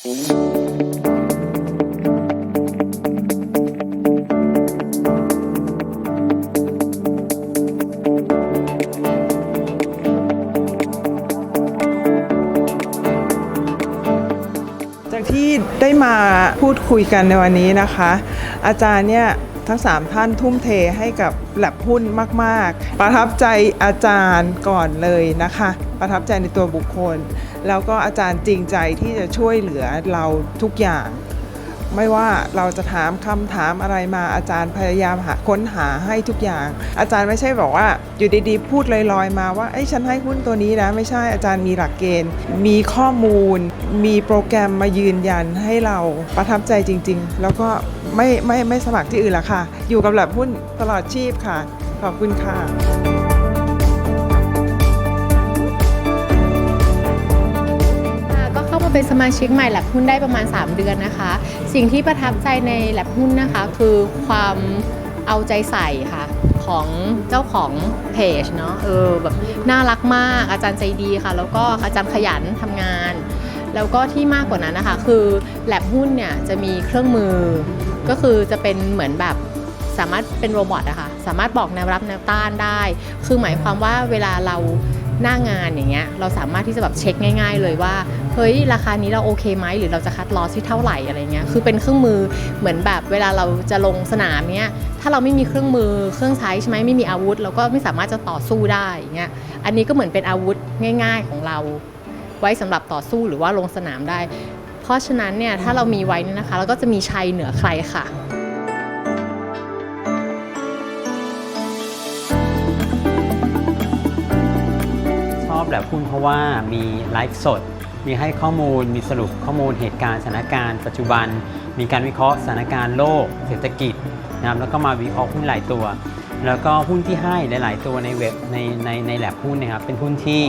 จากที่ได้มาพูดคุยกันในวันนี้นะคะ อาจารย์เนี่ย ทั้ง 3 ท่านทุ่มเทให้กับแลบหุ้นมาก ๆ ประทับใจอาจารย์ก่อนเลยนะคะ ประทับใจในตัวบุคคล แล้วก็อาจารย์จริงใจที่จะช่วยเหลือเราทุกอย่าง ไม่ว่าเราจะถามคำถามอะไรมาอาจารย์พยายามหาค้นหาให้ทุกอย่าง อาจารย์ไม่ใช่บอกว่าอยู่ดีๆ พูดลอยๆมาว่าไอ้ฉันให้หุ้นตัวนี้นะ ไม่ใช่อาจารย์มีหลักเกณฑ์ มีข้อมูล มีโปรแกรมมายืนยันให้เราประทับใจจริง ๆ แล้วก็ไม่ไม่ไม่สมัครที่อื่นละค่ะ อยู่กับแลบหุ้นตลอดชีพค่ะ ขอบคุณค่ะ เข้าเป็นสมาชิกใหม่แลบหุ้นได้ประมาณ 3 เดือนนะคะ สิ่งที่ประทับใจในแลบหุ้นนะคะ คือความเอาใจใส่ค่ะของเจ้าของเพจเนาะเออแบบน่ารักมากอาจารย์ใจดีค่ะ แล้วก็อาจารย์ขยันทำงาน แล้วก็ที่มากกว่านั้นนะคะ คือแลบหุ้นเนี่ยจะมีเครื่องมือ ก็คือจะเป็นเหมือนแบบสามารถเป็นโรบอทอะค่ะสามารถบอกแนวรับแนวต้านได้ คือหมายความว่าเวลาเราหน้างานอย่างเงี้ยเราสามารถที่จะแบบเช็คง่าย ๆ เลยว่า ฮ้ยราคานี้เราโอเคไหมหรือเราจะคัดลอสที่เท่าไหร่อะไรเงี้ยคือเป็นเครื่องมือเหมือนแบบเวลาเราจะลงสนามเนี้ยถ้าเราไม่มีเครื่องมือเครื่องใช้ใช่ไหมไม่มีอาวุธ เราก็ไม่สามารถจะต่อสู้ได้เงี้ยอันนี้ก็เหมือนเป็นอาวุธง่าย ๆของเรา ไว้สำหรับต่อสู้หรือว่าลงสนามได้ เพราะฉะนั้นเนี่ยถ้าเรามีไว้นี่นะคะ เราก็จะมีชัยเหนือใครค่ะชอบแบบหุ้นเพราะว่ามีไลฟ์สด มีให้ข้อมูล มีสรุปข้อมูลเหตุการณ์สถานการณ์ปัจจุบัน มีการวิเคราะห์สถานการณ์โลก เศรษฐกิจนะครับแล้วก็มาวิเคราะห์หุ้นหลายตัว แล้วก็หุ้นที่ให้หลาย ๆ ตัวในเว็บในในในแลบหุ้นนะครับเป็นหุ้นที่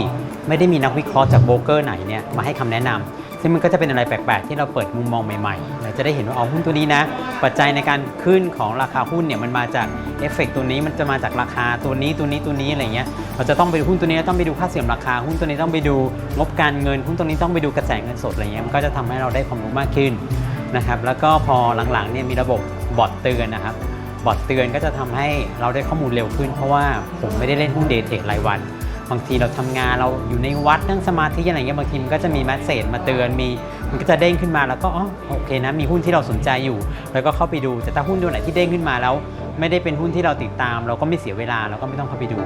ไม่ได้มีนักวิเคราะห์จากโบรกเกอร์ไหนเนี่ยมาให้คำแนะนำ ซึ่งมันก็จะเป็นอะไรแปลกๆ ที่เราเปิดมุมมองใหม่ๆเราจะได้เห็นว่าเอาหุ้นตัวนี้นะ ปัจจัยในการขึ้นของราคาหุ้นเนี่ยมันมาจากเอฟเฟกต์ตัวนี้มันจะมาจากราคาตัวนี้ตัวนี้ตัวนี้อะไรเงี้ยเราจะต้องไปดูหุ้นตัวนี้ต้องไปดูค่าเสื่อมราคาหุ้นตัวนี้ต้องไปดูงบการเงินหุ้นตัวนี้ต้องไปดูกระแสเงินสดอะไรเงี้ยมันก็จะทำให้เราได้ความรู้มากขึ้นนะครับแล้วก็พอหลังๆเนี่ยมีระบบบอทเตือนนะครับบอทเตือนก็จะทำให้เราได้ข้อมูลเร็วขึ้น เพราะว่าผมไม่ได้เล่นหุ้นเดย์เทรดรายวัน บางทีเราทำงานเราอยู่ในวัดนั่งสมาธิอะไรเงี้ยบางทีมันก็จะมีแมสเซจมาเตือนมี มันก็จะเด้งขึ้นมาแล้วก็อ๋อโอเคนะมีหุ้นที่เราสนใจอยู่ แล้วก็เข้าไปดูแต่ถ้าหุ้นตัวไหนที่เด้งขึ้นมาแล้ว ไม่ได้เป็นหุ้นที่เราติดตาม เราก็ไม่เสียเวลาเราก็ไม่ต้องเข้าไปดู